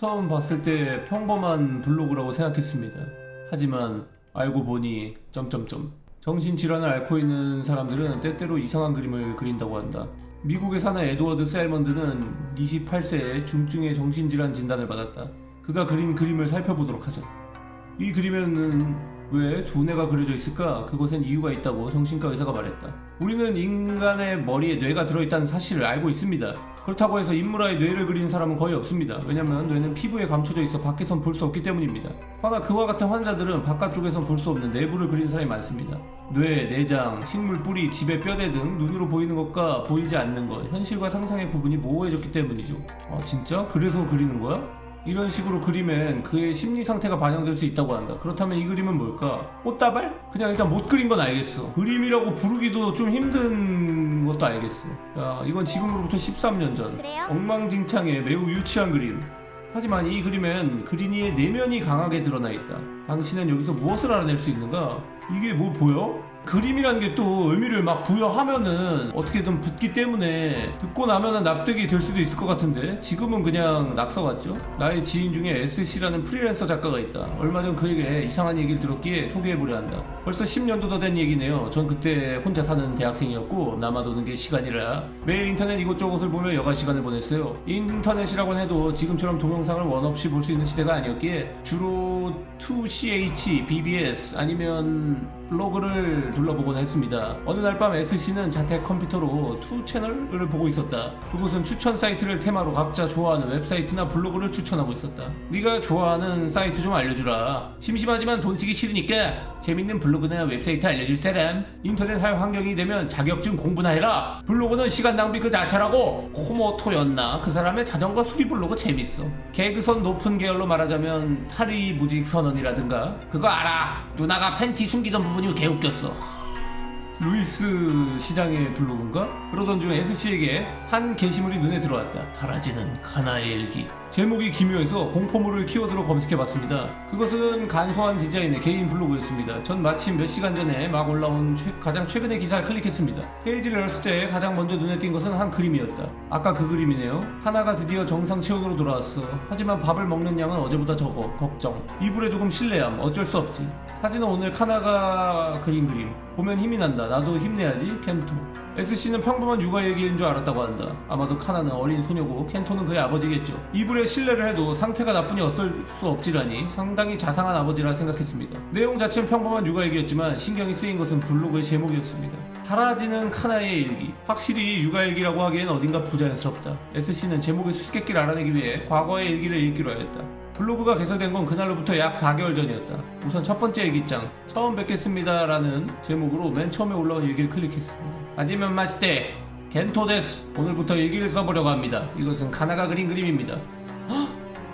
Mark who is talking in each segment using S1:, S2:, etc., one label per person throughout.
S1: 처음 봤을 때 평범한 블로그라고 생각했습니다. 하지만 알고 보니 점점점 정신질환을 앓고 있는 사람들은 때때로 이상한 그림을 그린다고 한다. 미국에 사는 에드워드 셀먼드는 28세에 중증의 정신질환 진단을 받았다. 그가 그린 그림을 살펴보도록 하자. 이 그림에는 왜 두뇌가 그려져 있을까? 그것엔 이유가 있다고 정신과 의사가 말했다. 우리는 인간의 머리에 뇌가 들어있다는 사실을 알고 있습니다. 그렇다고 해서 인물아의 뇌를 그리는 사람은 거의 없습니다. 왜냐면 뇌는 피부에 감춰져 있어 밖에선 볼 수 없기 때문입니다. 허나 그와 같은 환자들은 바깥쪽에선 볼 수 없는 내부를 그리는 사람이 많습니다. 뇌, 내장, 식물 뿌리, 지배 뼈대 등 눈으로 보이는 것과 보이지 않는 것, 현실과 상상의 구분이 모호해졌기 때문이죠. 아 진짜? 그래서 그리는 거야? 이런 식으로 그리면 그의 심리 상태가 반영될 수 있다고 한다. 그렇다면 이 그림은 뭘까? 꽃다발? 그냥 일단 못 그린 건 알겠어. 그림이라고 부르기도 좀 힘든 것도 알겠어. 야, 이건 지금으로부터 13년 전.
S2: 그래요?
S1: 엉망진창의 매우 유치한 그림. 하지만 이 그림엔 그린이의 내면이 강하게 드러나 있다. 당신은 여기서 무엇을 알아낼 수 있는가? 이게 뭐 보여? 그림이라는 게 또 의미를 막 부여하면은 어떻게든 붙기 때문에 듣고 나면은 납득이 될 수도 있을 것 같은데 지금은 그냥 낙서 같죠? 나의 지인 중에 SC라는 프리랜서 작가가 있다. 얼마 전 그에게 이상한 얘기를 들었기에 소개해보려 한다. 벌써 10년도 더 된 얘기네요. 전 그때 혼자 사는 대학생이었고 남아도는 게 시간이라 매일 인터넷 이곳저곳을 보며 여가 시간을 보냈어요. 인터넷이라고는 해도 지금처럼 동영상을 원 없이 볼 수 있는 시대가 아니었기에 주로 2CH, BBS 아니면 블로그를 둘러보곤 했습니다. 어느 날 밤 SC는 자택 컴퓨터로 2채널을 보고 있었다. 그곳은 추천 사이트를 테마로 각자 좋아하는 웹사이트나 블로그를 추천하고 있었다. 네가 좋아하는 사이트 좀 알려주라. 심심하지만 돈 쓰기 싫으니까 재밌는 블로그나 웹사이트 알려줄 사람. 인터넷 할 환경이 되면 자격증 공부나 해라. 블로그는 시간 낭비 그 자체라고. 코모토였나? 그 사람의 자전거 수리 블로그 재밌어. 개그선 높은 계열로 말하자면 탈의 무직 선언이라든가. 그거 알아. 누나가 팬티 숨기던 부분 이 개웃겼어. 루이스 시장의 블로그인가? 그러던 중 SC에게 한 게시물이 눈에 들어왔다. 사라지는 카나의 일기. 제목이 기묘해서 공포물을 키워드로 검색해봤습니다. 그것은 간소한 디자인의 개인 블로그였습니다. 전 마침 몇 시간 전에 막 올라온 최- 가장 최근의 기사를 클릭했습니다. 페이지를 열었을 때 가장 먼저 눈에 띈 것은 한 그림이었다. 아까 그 그림이네요. 하나가 드디어 정상 체온으로 돌아왔어. 하지만 밥을 먹는 양은 어제보다 적어. 걱정. 이불에 조금 실례함. 어쩔 수 없지. 사진은 오늘 카나가 그린 그림. 보면 힘이 난다. 나도 힘내야지. 켄토. SC는 평범한 육아 얘기인 줄 알았다고 한다. 아마도 카나는 어린 소녀고 켄토는 그의 아버지겠죠. 이불에 신뢰를 해도 상태가 나쁘니 어쩔 수 없지라니 상당히 자상한 아버지라 생각했습니다. 내용 자체는 평범한 육아 얘기였지만 신경이 쓰인 것은 블로그의 제목이었습니다. 사라지는 카나의 일기. 확실히 육아 일기라고 하기엔 어딘가 부자연스럽다. SC는 제목의 수수께끼를 알아내기 위해 과거의 일기를 읽기로 하였다. 블로그가 개설된 건 그날로부터 약 4개월 전이었다. 우선 첫 번째 일기장 처음 뵙겠습니다라는 제목으로 맨 처음에 올라온 일기를 클릭했습니다. 하지만 마시테 겐토 데스 오늘부터 일기를 써보려고 합니다. 이것은 카나가 그린 그림입니다.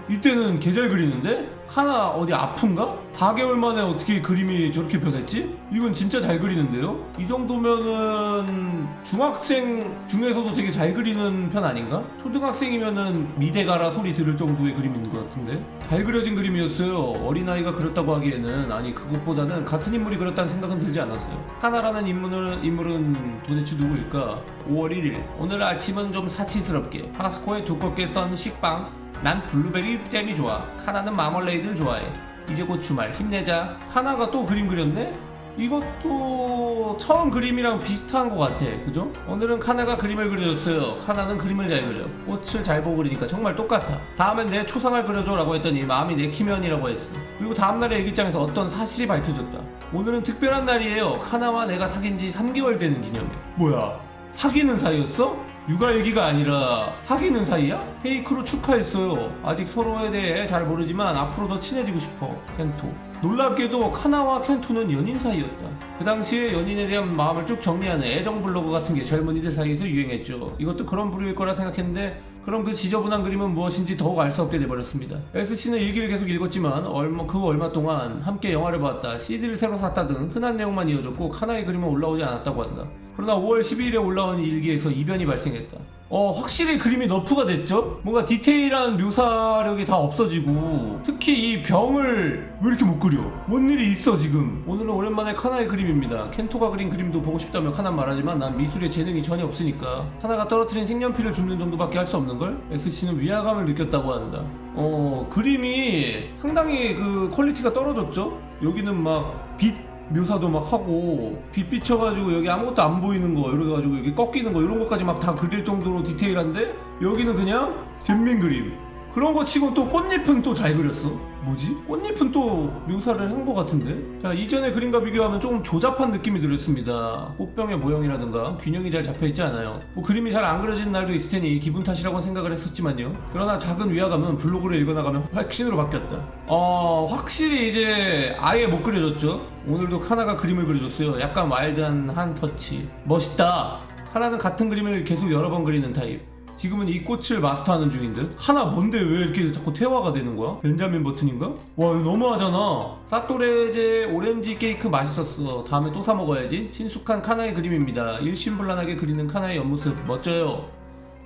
S1: 헉! 이때는 개잘 그리는데? 카나 어디 아픈가? 4개월 만에 어떻게 그림이 저렇게 변했지? 이건 진짜 잘 그리는데요? 이 정도면은 중학생 중에서도 되게 잘 그리는 편 아닌가? 초등학생이면은 미대 가라 소리 들을 정도의 그림인 것 같은데? 잘 그려진 그림이었어요. 어린아이가 그렸다고 하기에는 아니 그것보다는 같은 인물이 그렸다는 생각은 들지 않았어요. 하나라는 인물은, 인물은 도대체 누구일까? 5월 1일 오늘 아침은 좀 사치스럽게 파스코에 두껍게 썬 식빵 난 블루베리 잼이 좋아. 카나는 마멀레이드를 좋아해. 이제 곧 주말 힘내자. 하나가 또 그림 그렸네? 이것도 처음 그림이랑 비슷한 것 같아. 그죠? 오늘은 카나가 그림을 그려줬어요. 카나는 그림을 잘 그려. 꽃을 잘 보고 그리니까 정말 똑같아. 다음엔 내 초상을 그려줘라고 했더니 마음이 내키면이라고 했어. 그리고 다음날의 일기장에서 어떤 사실이 밝혀졌다. 오늘은 특별한 날이에요. 카나와 내가 사귄 지 3개월 되는 기념일. 뭐야? 사귀는 사이였어? 육아일기가 아니라 사귀는 사이야? 페이크로 축하했어요. 아직 서로에 대해 잘 모르지만 앞으로 더 친해지고 싶어. 켄토. 놀랍게도 카나와 켄토는 연인 사이였다. 그 당시에 연인에 대한 마음을 쭉 정리하는 애정 블로그 같은 게 젊은이들 사이에서 유행했죠. 이것도 그런 부류일 거라 생각했는데 그럼 그 지저분한 그림은 무엇인지 더욱 알 수 없게 돼버렸습니다. SC는 일기를 계속 읽었지만 얼마 그 얼마 동안 함께 영화를 봤다, CD를 새로 샀다 등 흔한 내용만 이어졌고 카나의 그림은 올라오지 않았다고 한다. 그러나 5월 12일에 올라온 일기에서 이변이 발생했다. 어 확실히 그림이 너프가 됐죠? 뭔가 디테일한 묘사력이 다 없어지고 특히 이 병을 왜 이렇게 못 그려? 뭔 일이 있어 지금 오늘은 오랜만에 카나의 그림입니다 켄토가 그린 그림도 보고 싶다며 카나 말하지만 난 미술에 재능이 전혀 없으니까 카나가 떨어뜨린 색연필을 줍는 정도밖에 할 수 없는걸? SC는 위화감을 느꼈다고 한다 어 그림이 상당히 그 퀄리티가 떨어졌죠? 여기는 막 빛 묘사도 막 하고 빛 비춰가지고 여기 아무것도 안 보이는 거 이래가지고 여기 꺾이는 거 이런 것까지 막 다 그릴 정도로 디테일한데 여기는 그냥 잼민 그림 그런 거 치고 또 꽃잎은 또 잘 그렸어. 뭐지? 꽃잎은 또 묘사를 한거 같은데? 자 이전의 그림과 비교하면 조금 조잡한 느낌이 들었습니다. 꽃병의 모형이라든가 균형이 잘 잡혀있지 않아요. 뭐 그림이 잘 안 그려지는 날도 있을 테니 기분 탓이라고 생각을 했었지만요. 그러나 작은 위화감은 블로그를 읽어나가면 확신으로 바뀌었다. 어 확실히 이제 아예 못 그려졌죠? 오늘도 카나가 그림을 그려줬어요. 약간 와일드한 한 터치. 멋있다! 카나는 같은 그림을 계속 여러 번 그리는 타입 지금은 이 꽃을 마스터하는 중인 듯? 하나 뭔데 왜 이렇게 자꾸 퇴화가 되는 거야? 벤자민 버튼인가? 와 이거 너무하잖아. 사또레제 오렌지 케이크 맛있었어. 다음에 또 사 먹어야지. 친숙한 카나의 그림입니다. 일심불란하게 그리는 카나의 옆모습. 멋져요.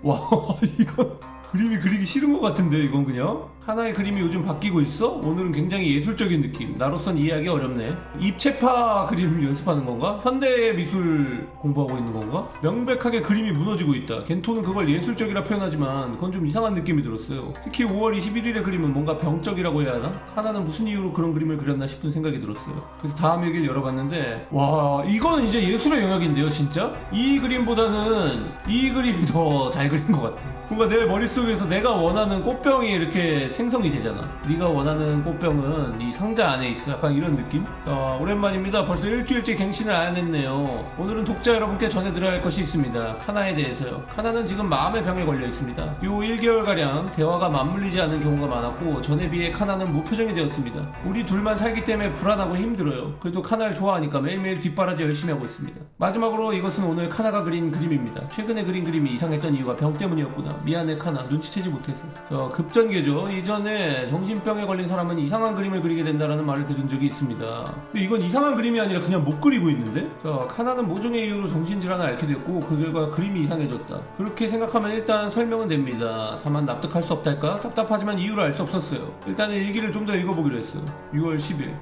S1: 와 이거 그림이 그리기 싫은 것 같은데 이건 그냥 하나의 그림이 요즘 바뀌고 있어? 오늘은 굉장히 예술적인 느낌 나로선 이해하기 어렵네 입체파 그림 연습하는 건가? 현대 미술 공부하고 있는 건가? 명백하게 그림이 무너지고 있다 겐토는 그걸 예술적이라 표현하지만 그건 좀 이상한 느낌이 들었어요 특히 5월 21일의 그림은 뭔가 병적이라고 해야 하나? 하나는 무슨 이유로 그런 그림을 그렸나 싶은 생각이 들었어요 그래서 다음 얘기를 열어봤는데 와 이건 이제 예술의 영역인데요 진짜? 이 그림보다는 이 그림이 더 잘 그린 것 같아 뭔가 내 머릿속에서 내가 원하는 꽃병이 이렇게 생성이 되잖아. 네가 원하는 꽃병은 이 상자 안에 있어. 약간 이런 느낌? 아, 오랜만입니다. 벌써 일주일째 갱신을 안 했네요. 오늘은 독자 여러분께 전해드려야 할 것이 있습니다. 카나에 대해서요. 카나는 지금 마음의 병에 걸려 있습니다. 요 1개월가량 대화가 맞물리지 않는 경우가 많았고 전에 비해 카나는 무표정이 되었습니다. 우리 둘만 살기 때문에 불안하고 힘들어요. 그래도 카나를 좋아하니까 매일매일 뒷바라지 열심히 하고 있습니다. 마지막으로 이것은 오늘 카나가 그린 그림입니다. 최근에 그린 그림이 이상했던 이유가 병 때문이었구나. 미안해 카나. 눈치채지 못해서. 저 급전개죠. 이 전에 정신병에 걸린 사람은 이상한 그림을 그리게 된다라는 말을 들은 적이 있습니다. 근데 이건 이상한 그림이 아니라 그냥 못 그리고 있는데? 자 카나는 모종의 이유로 정신질환을 앓게 됐고 그 결과 그림이 이상해졌다. 그렇게 생각하면 일단 설명은 됩니다. 다만 납득할 수 없달까? 답답하지만 이유를 알 수 없었어요. 일단은 일기를 좀 더 읽어보기로 했어요. 6월 10일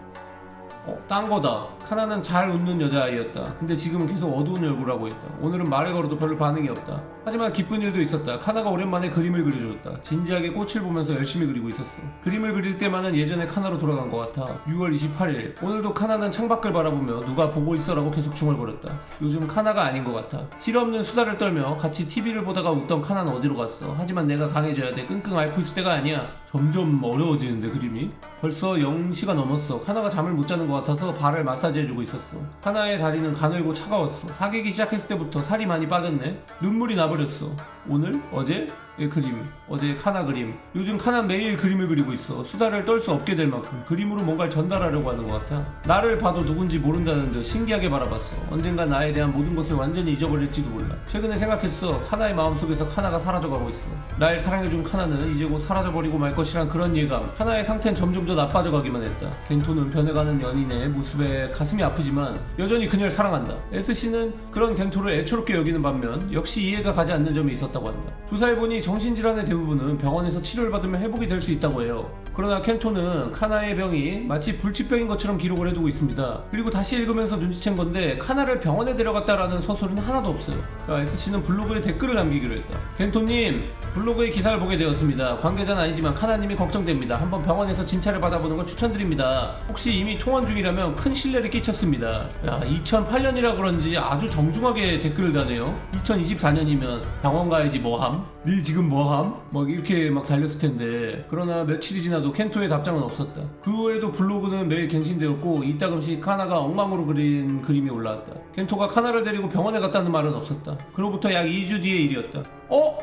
S1: 어, 딴 거다. 카나는 잘 웃는 여자아이였다. 근데 지금은 계속 어두운 얼굴을 하고 있다. 오늘은 말을 걸어도 별로 반응이 없다. 하지만 기쁜 일도 있었다. 카나가 오랜만에 그림을 그려줬다. 진지하게 꽃을 보면서 열심히 그리고 있었어. 그림을 그릴 때만은 예전의 카나로 돌아간 것 같아. 6월 28일. 오늘도 카나는 창밖을 바라보며 누가 보고 있어라고 계속 중얼거렸다. 요즘 카나가 아닌 것 같아. 실없는 수다를 떨며 같이 TV를 보다가 웃던 카나는 어디로 갔어. 하지만 내가 강해져야 돼. 끙끙 앓고 있을 때가 아니야. 점점 어려워지는데 그림이 벌써 0시가 넘었어 카나가 잠을 못 자는 것 같아서 발을 마사지해주고 있었어 하나의 다리는 가늘고 차가웠어 사귀기 시작했을 때부터 살이 많이 빠졌네 눈물이 나버렸어 오늘? 어제? 의 그림 어제 카나 그림. 요즘 카나 매일 그림을 그리고 있어. 수다를 떨 수 없게 될 만큼 그림으로 뭔가를 전달하려고 하는 것 같아. 나를 봐도 누군지 모른다는 듯 신기하게 바라봤어. 언젠가 나에 대한 모든 것을 완전히 잊어버릴지도 몰라. 최근에 생각했어. 카나의 마음속에서 카나가 사라져가고 있어. 날 사랑해준 카나는 이제 곧 사라져버리고 말 것이란 그런 예감. 카나의 상태는 점점 더 나빠져가기만 했다. 겐토는 변해가는 연인의 모습에 가슴이 아프지만 여전히 그녀를 사랑한다. SC는 그런 겐토를 애초롭게 여기는 반면 역시 이해가 가지 않는 점이 있었다고 한다. 조사해보니 정신질환의 대부분은 병원에서 치료를 받으면 회복이 될 수 있다고 해요. 그러나 켄토는 카나의 병이 마치 불치병인 것처럼 기록을 해두고 있습니다. 그리고 다시 읽으면서 눈치챈 건데 카나를 병원에 데려갔다라는 서술은 하나도 없어요. 자, SC는 블로그에 댓글을 남기기로 했다. 켄토님 블로그에 기사를 보게 되었습니다. 관계자는 아니지만 카나님이 걱정됩니다. 한번 병원에서 진찰을 받아보는 걸 추천드립니다. 혹시 이미 통원 중이라면 큰 신뢰를 끼쳤습니다. 야 2008년이라 그런지 아주 정중하게 댓글을 다네요. 2024년이면 병원 가야지 뭐함? 네 지금 뭐함? 막 이렇게 막 달렸을 텐데 그러나 며칠이 지나도 켄토의 답장은 없었다 그 후에도 블로그는 매일 갱신되었고 이따금씩 카나가 엉망으로 그린 그림이 올라왔다 켄토가 카나를 데리고 병원에 갔다는 말은 없었다 그로부터 약 2주 뒤의 일이었다 어?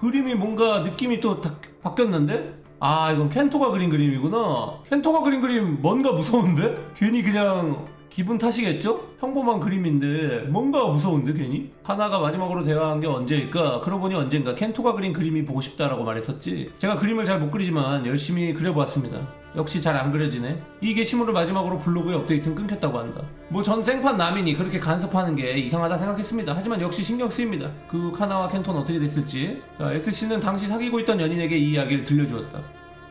S1: 그림이 뭔가 느낌이 또 다- 바뀌었는데? 아 이건 켄토가 그린 그림이구나 켄토가 그린 그림 뭔가 무서운데? 괜히 그냥 기분 탓이겠죠? 평범한 그림인데 뭔가 무서운데 괜히? 하나가 마지막으로 대화한 게 언제일까? 그러고 보니 언젠가 켄토가 그린 그림이 보고 싶다라고 말했었지 제가 그림을 잘 못 그리지만 열심히 그려보았습니다 역시 잘 안 그려지네. 이 게시물을 마지막으로 블로그에 업데이트는 끊겼다고 한다. 뭐 전 생판 남인이 그렇게 간섭하는 게 이상하다 생각했습니다. 하지만 역시 신경 쓰입니다. 그 카나와 켄토는 어떻게 됐을지. 자, SC는 당시 사귀고 있던 연인에게 이 이야기를 들려주었다.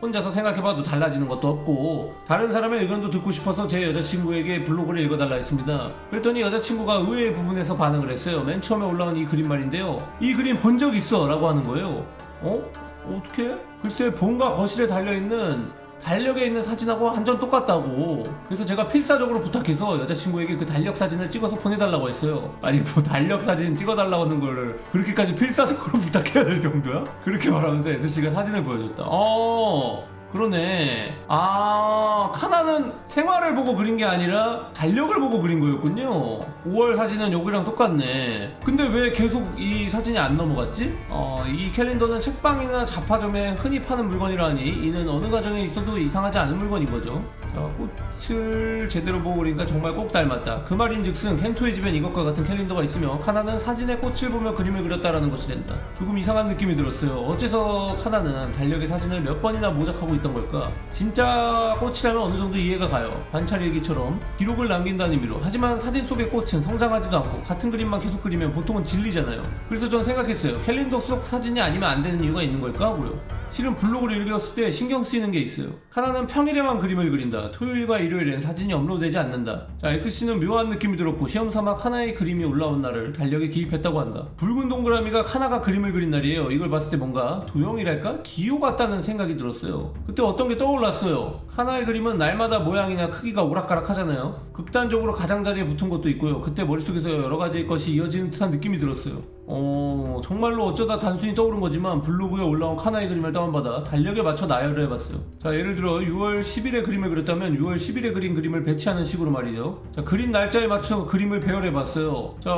S1: 혼자서 생각해봐도 달라지는 것도 없고 다른 사람의 의견도 듣고 싶어서 제 여자친구에게 블로그를 읽어달라 했습니다. 그랬더니 여자친구가 의외의 부분에서 반응을 했어요. 맨 처음에 올라온 이 그림 말인데요. 이 그림 본 적 있어 라고 하는 거예요. 어? 어떻게? 글쎄 본가 거실에 달려있는 달력에 있는 사진하고 완전 똑같다고. 그래서 제가 필사적으로 부탁해서 여자친구에게 그 달력 사진을 찍어서 보내달라고 했어요. 아니 뭐 달력 사진 찍어달라고 하는 거를 그렇게까지 필사적으로 부탁해야 될 정도야? 그렇게 말하면서 S씨가 사진을 보여줬다. 어 그러네. 아 카나는 생활을 보고 그린 게 아니라 달력을 보고 그린 거였군요. 5월 사진은 여기랑 똑같네. 근데 왜 계속 이 사진이 안 넘어갔지? 어, 이 캘린더는 책방이나 잡화점에 흔히 파는 물건이라니 이는 어느 가정에 있어도 이상하지 않은 물건인 거죠. 자, 꽃을 제대로 보고 그리니까 정말 꼭 닮았다. 그 말인즉슨 켄토의 집엔 이것과 같은 캘린더가 있으며 카나는 사진에 꽃을 보며 그림을 그렸다라는 것이 된다. 조금 이상한 느낌이 들었어요. 어째서 카나는 달력의 사진을 몇 번이나 모작하고 있던 걸까? 진짜 꽃이라면 어느 정도 이해가 가요. 관찰일기처럼 기록을 남긴다는 의미로. 하지만 사진 속의 꽃은 성장하지도 않고 같은 그림만 계속 그리면 보통은 질리잖아요. 그래서 전 생각했어요. 캘린더 속 사진이 아니면 안 되는 이유가 있는 걸까? 하고요. 실은 블로그를 읽었을 때 신경 쓰이는 게 있어요. 하나는 평일에만 그림을 그린다. 토요일과 일요일엔 사진이 업로드되지 않는다. 자 SC는 묘한 느낌이 들었고 시험 삼아 카나의 그림이 올라온 날을 달력에 기입했다고 한다. 붉은 동그라미가 카나가 그림을 그린 날이에요. 이걸 봤을 때 뭔가 도형이랄까? 기호 같다는 생각이 들었어요 그때 어떤 게 떠올랐어요? 카나의 그림은 날마다 모양이나 크기가 오락가락 하잖아요. 극단적으로 가장자리에 붙은 것도 있고요. 그때 머릿속에서 여러 가지의 것이 이어지는 듯한 느낌이 들었어요. 어 정말로 어쩌다 단순히 떠오른 거지만 블로그에 올라온 카나의 그림을 다운받아 달력에 맞춰 나열을 해봤어요. 자 예를 들어 6월 10일에 그림을 그렸다면 6월 10일에 그린 그림을 배치하는 식으로 말이죠. 자 그린 날짜에 맞춰 그림을 배열해봤어요. 자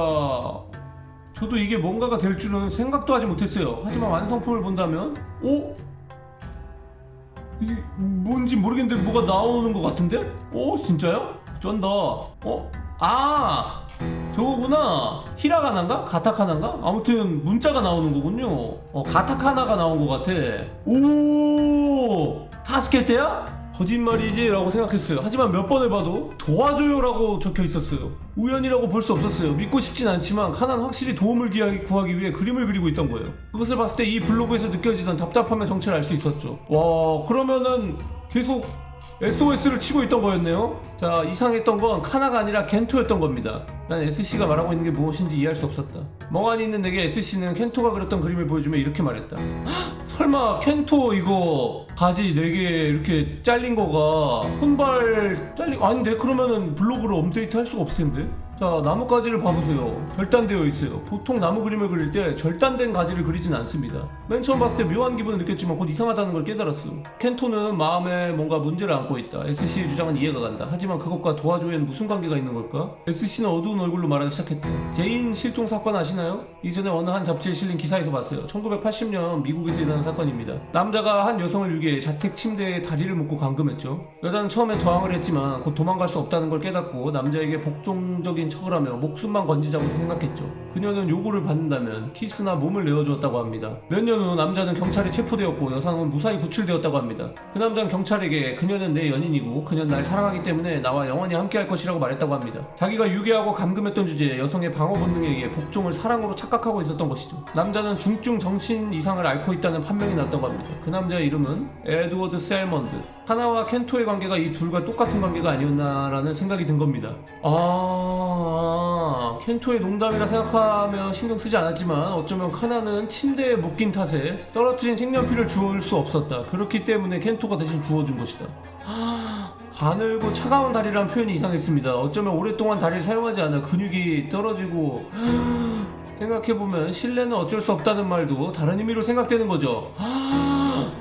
S1: 저도 이게 뭔가가 될 줄은 생각도 하지 못했어요. 하지만 완성품을 본다면 오? 이게 뭔지 모르겠는데 뭐가 나오는 것 같은데? 오 진짜요? 쩐다 어? 아 저거구나 히라가나인가? 가타카나인가? 아무튼 문자가 나오는 거군요 어 가타카나가 나온 것 같아 오 타스케테야? 거짓말이지 라고 생각했어요. 하지만 몇 번을 봐도 도와줘요 라고 적혀 있었어요. 우연이라고 볼 수 없었어요. 믿고 싶진 않지만 카나는 확실히 도움을 구하기 위해 그림을 그리고 있던 거예요. 그것을 봤을 때 이 블로그에서 느껴지던 답답함의 정체를 알 수 있었죠. 와 그러면은 계속 SOS를 치고 있던 거였네요. 자, 이상했던 건 카나가 아니라 켄토였던 겁니다. 난 SC가 말하고 있는 게 무엇인지 이해할 수 없었다. 멍하니 있는 내게 SC는 켄토가 그렸던 그림을 보여주며 이렇게 말했다. "헉, 설마 켄토 이거 가지 4개 이렇게 잘린 거가 손발 잘린 아닌데 그러면은 블로그를 업데이트 할 수가 없을 텐데. 자 나뭇가지를 봐보세요. 절단되어 있어요. 보통 나무 그림을 그릴 때 절단된 가지를 그리진 않습니다. 맨 처음 봤을 때 묘한 기분을 느꼈지만 곧 이상하다는 걸 깨달았어. 켄토는 마음에 뭔가 문제를 안고 있다. SC의 주장은 이해가 간다. 하지만 그것과 도와줘엔 무슨 관계가 있는 걸까? SC는 어두운 얼굴로 말하기 시작했다 제인 실종 사건 아시나요? 이전에 어느 한 잡지에 실린 기사에서 봤어요. 1980년 미국에서 일어난 사건입니다. 남자가 한 여성을 유기해 자택 침대에 다리를 묶고 감금했죠. 여자는 처음엔 저항을 했지만 곧 도망갈 수 없다는 걸 깨닫고 남자에게 복종적인 척을 하며 목숨만 건지자고 생각했죠. 그녀는 요구를 받는다면 키스나 몸을 내어주었다고 합니다. 몇 년 후 남자는 경찰에 체포되었고 여성은 무사히 구출되었다고 합니다. 그 남자는 경찰에게 그녀는 내 연인이고 그녀는 날 사랑하기 때문에 나와 영원히 함께할 것이라고 말했다고 합니다. 자기가 유괴하고 감금했던 주제에 여성의 방어 본능에 의해 복종을 사랑으로 착각하고 있었던 것이죠. 남자는 중증 정신 이상을 앓고 있다는 판명이 났다고 합니다. 그 남자의 이름은 에드워드 셀먼드. 하나와 켄토의 관계가 이 둘과 똑같은 관계가 아니었나라는 생각이 든 겁니다. 아, 켄토의 농담이라 생각하며 신경 쓰지 않았지만 어쩌면 카나는 침대에 묶인 탓에 떨어뜨린 색연필을 주울 수 없었다. 그렇기 때문에 켄토가 대신 주워준 것이다. 가늘고 차가운 다리라는 표현이 이상했습니다. 어쩌면 오랫동안 다리를 사용하지 않아 근육이 떨어지고 생각해보면 신뢰는 어쩔 수 없다는 말도 다른 의미로 생각되는 거죠.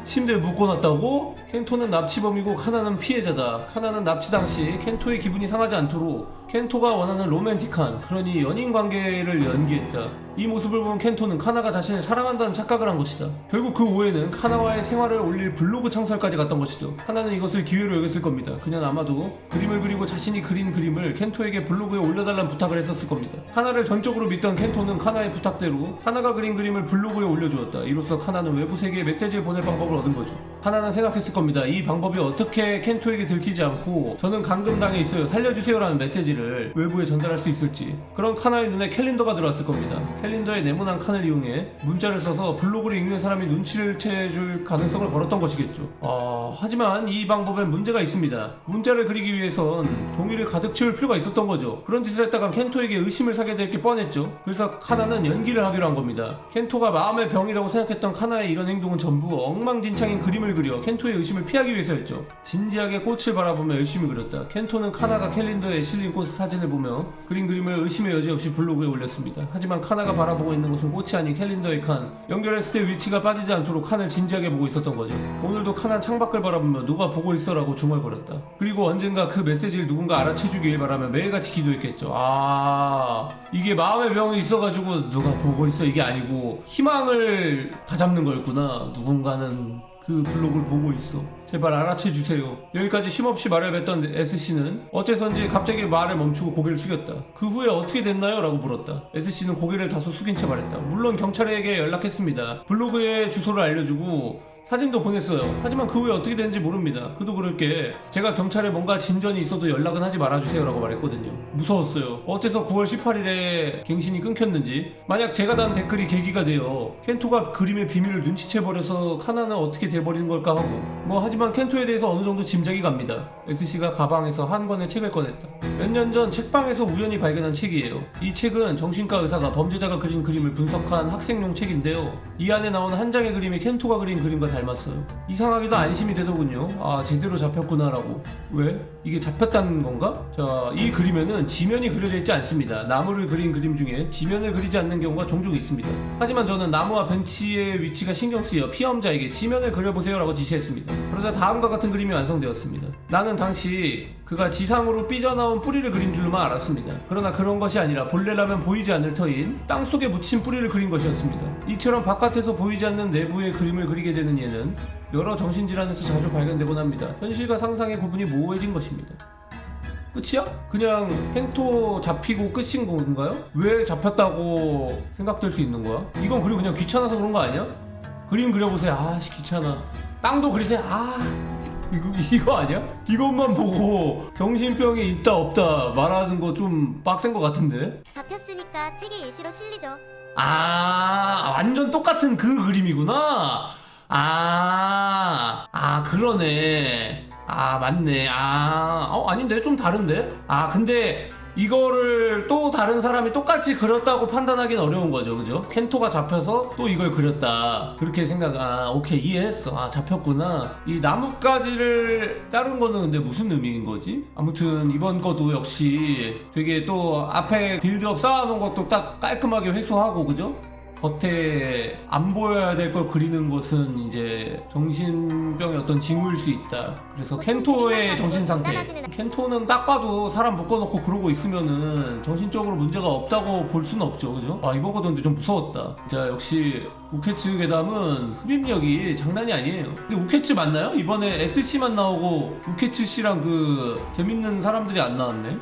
S1: 침대에 묶어놨다고? 켄토는 납치범이고 카나는 피해자다. 카나는 납치 당시 켄토의 기분이 상하지 않도록 켄토가 원하는 로맨틱한 그러니 연인 관계를 연기했다. 이 모습을 본 켄토는 카나가 자신을 사랑한다는 착각을 한 것이다. 결국 그 오해는 카나와의 생활을 올릴 블로그 창설까지 갔던 것이죠. 하나는 이것을 기회로 여겼을 겁니다. 그녀는 아마도 그림을 그리고 자신이 그린 그림을 켄토에게 블로그에 올려달라는 부탁을 했었을 겁니다. 카나를 전적으로 믿던 켄토는 카나의 부탁대로 카나가 그린 그림을 블로그에 올려주었다. 이로써 카나는 외부 세계에 메시지를 보낼 방법을 얻은 거죠. 카나는 생각했을 겁니다. 이 방법이 어떻게 켄토에게 들키지 않고 저는 감금당해 있어요. 살려주세요라는 메시지를 외부에 전달할 수 있을지. 그런 카나의 눈에 캘린더가 들어왔을 겁니다. 캘린더의 네모난 칸을 이용해 문자를 써서 블로그를 읽는 사람이 눈치를 채줄 가능성을 걸었던 것이겠죠. 아, 하지만 이 방법엔 문제가 있습니다. 문자를 그리기 위해선 종이를 가득 채울 필요가 있었던 거죠. 그런 짓을 했다간 켄토에게 의심을 사게 될 게 뻔했죠. 그래서 카나는 연기를 하기로 한 겁니다. 켄토가 마음의 병이라고 생각했던 카나의 이런 행동은 전부 엉망진창인 그림을 그려 켄토의 의심을 피하기 위해서였죠. 진지하게 꽃을 바라보며 열심히 그렸다. 켄토는 카나가 캘린더에 실린 꽃 사진을 보며 그린 그림을 의심의 여지 없이 블로그에 올렸습니다. 하지만 카나가 바라보고 있는 것은 꽃이 아닌 캘린더의 칸. 연결했을 때 위치가 빠지지 않도록 칸을 진지하게 보고 있었던 거죠. 오늘도 칸은 창밖을 바라보며 누가 보고 있어라고 중얼거렸다. 그리고 언젠가 그 메시지를 누군가 알아채주길 바라며 매일같이 기도했겠죠. 아 이게 마음의 병이 있어가지고 누가 보고 있어 이게 아니고 희망을 다 잡는 거였구나. 누군가는 그 블로그를 보고 있어. 제발 알아채 주세요. 여기까지 쉼없이 말을 뱉던 SC는 어째선지 갑자기 말을 멈추고 고개를 숙였다. 그 후에 어떻게 됐나요? 라고 물었다. SC는 고개를 다소 숙인 채 말했다. 물론 경찰에게 연락했습니다. 블로그에 주소를 알려주고 사진도 보냈어요. 하지만 그 후에 어떻게 됐는지 모릅니다. 그도 그럴 게 제가 경찰에 뭔가 진전이 있어도 연락은 하지 말아주세요라고 말했거든요. 무서웠어요. 어째서 9월 18일에 갱신이 끊겼는지 만약 제가 단 댓글이 계기가 되어 켄토가 그림의 비밀을 눈치채버려서 카나는 어떻게 돼버리는 걸까 하고 뭐 하지만 켄토에 대해서 어느 정도 짐작이 갑니다. SC가 가방에서 한 권의 책을 꺼냈다. 몇 년 전 책방에서 우연히 발견한 책이에요. 이 책은 정신과 의사가 범죄자가 그린 그림을 분석한 학생용 책인데요. 이 안에 나오는 한 장의 그림이 켄토가 그린 그림과 닮았어요. 이상하게도 안심이 되더군요. 아 제대로 잡혔구나라고. 왜? 이게 잡혔다는 건가? 자, 이 그림에는 지면이 그려져 있지 않습니다. 나무를 그린 그림 중에 지면을 그리지 않는 경우가 종종 있습니다. 하지만 저는 나무와 벤치의 위치가 신경 쓰여 피험자에게 지면을 그려보세요라고 지시했습니다. 그러자 다음과 같은 그림이 완성되었습니다. 나는 당시 그가 지상으로 삐져나온 뿌리를 그린 줄만 알았습니다. 그러나 그런 것이 아니라 본래라면 보이지 않을 터인 땅 속에 묻힌 뿌리를 그린 것이었습니다. 이처럼 바깥에서 보이지 않는 내부의 그림을 그리게 되는 얘는 여러 정신질환에서 자주 발견되곤 합니다. 현실과 상상의 구분이 모호해진 것입니다. 끝이야? 그냥 펜토 잡히고 끝인 건가요? 왜 잡혔다고 생각될 수 있는 거야? 이건 그리고 그냥 귀찮아서 그런 거 아니야? 그림 그려보세요. 아씨 귀찮아. 땅도 그리세요. 아 이거 이거 아니야? 이것만 보고 정신병이 있다 없다 말하는 거 좀 빡센 것 같은데?
S2: 잡혔으니까 책에 예시로 실리죠.
S1: 아 완전 똑같은 그 그림이구나. 아, 아 그러네. 아 맞네. 아, 어 아닌데 좀 다른데? 아 근데 이거를 또 다른 사람이 똑같이 그렸다고 판단하기는 어려운 거죠, 그죠? 켄토가 잡혀서 또 이걸 그렸다. 그렇게 생각, 아, 오케이, 이해했어. 아, 잡혔구나. 이 나뭇가지를 자른 거는 근데 무슨 의미인 거지? 아무튼 이번 것도 역시 되게 또 앞에 빌드업 쌓아놓은 것도 딱 깔끔하게 회수하고, 그죠? 겉에 안 보여야 될 걸 그리는 것은 이제 정신병의 어떤 징후일 수 있다. 그래서 켄토의 정신 상태. 켄토는 딱 봐도 사람 묶어놓고 그러고 있으면은 정신적으로 문제가 없다고 볼 수는 없죠, 그죠? 아 이번 거도 근데 좀 무서웠다. 진짜 역시 우케츠 괴담은 흡입력이 장난이 아니에요. 근데 우케츠 맞나요? 이번에 SC만 나오고 우케츠 씨랑 그 재밌는 사람들이 안 나왔네.